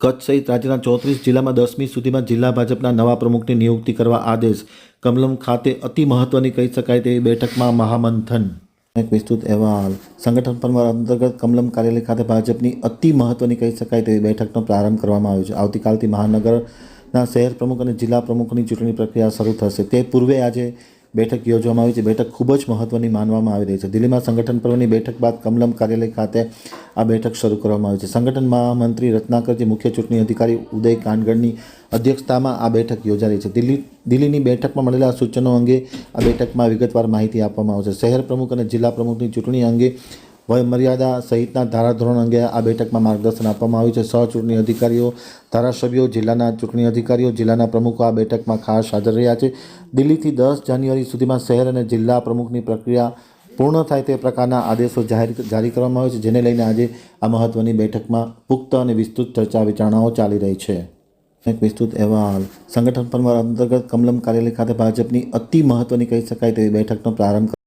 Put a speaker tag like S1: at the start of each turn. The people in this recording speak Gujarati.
S1: કચ્છ સહિત રાજ્યના ચોત્રીસ જિલ્લામાં દસમી સુધીમાં જિલ્લા ભાજપના નવા પ્રમુખની નિયુક્તિ કરવા આદેશ. કમલમ ખાતે અતિ મહત્વની કહી શકાય તેવી બેઠકમાં મહામંથન. એક વિસ્તૃત અહેવાલ. સંગઠન પરમાર અંતર્ગત કમલમ કાર્યાલય ખાતે ભાજપની અતિ મહત્વની કહી શકાય તેવી બેઠકનો પ્રારંભ કરવામાં આવ્યો છે. આવતીકાલથી મહાનગરના શહેર પ્રમુખ અને જિલ્લા પ્રમુખની ચૂંટણી પ્રક્રિયા શરૂ થશે. તે પૂર્વે આજે બેઠક યોજવામાં આવી છે. બેઠક ખૂબ જ મહત્વની માનવામાં આવી રહી છે. દિલ્હીમાં સંગઠન પર્વની બેઠક બાદ કમલમ કાર્યાલય ખાતે આ બેઠક શરૂ કરવામાં આવી છે. સંગઠન મહામંત્રી રત્નાકરજી મુખ્ય ચૂંટણી અધિકારી ઉદય કાનગડની અધ્યક્ષતામાં આ બેઠક યોજાઈ છે. દિલ્હી, દિલ્હીની બેઠકમાં મળેલા સૂચનો અંગે આ બેઠકમાં વિગતવાર માહિતી આપવામાં આવશે. શહેર પ્રમુખ અને જિલ્લા પ્રમુખની ચૂંટણી અંગે વયમર્યાદા સહિતના ધારાધોરણ અંગે આ બેઠકમાં માર્ગદર્શન આપવામાં આવ્યું છે. સહ ચૂંટણી અધિકારીઓ, ધારાસભ્યો, જિલ્લાના ચૂંટણી અધિકારીઓ, જિલ્લાના પ્રમુખો આ બેઠકમાં ખાસ હાજર રહ્યા છે. દિલ્હીથી દસ જાન્યુઆરી સુધીમાં શહેર અને જિલ્લા પ્રમુખની પ્રક્રિયા પૂર્ણ થાય તે પ્રકારના આદેશો જાહેર જારી કરવામાં આવે છે, જેને લઈને આજે આ મહત્વની બેઠકમાં પુખ્ત અને વિસ્તૃત ચર્ચા વિચારણાઓ ચાલી રહી છે. એક વિસ્તૃત અહેવાલ. સંગઠન પર્વ અંતર્ગત કમલમ કાર્યાલય ખાતે ભાજપની અતિ મહત્વની કહી શકાય તેવી બેઠકનો પ્રારંભ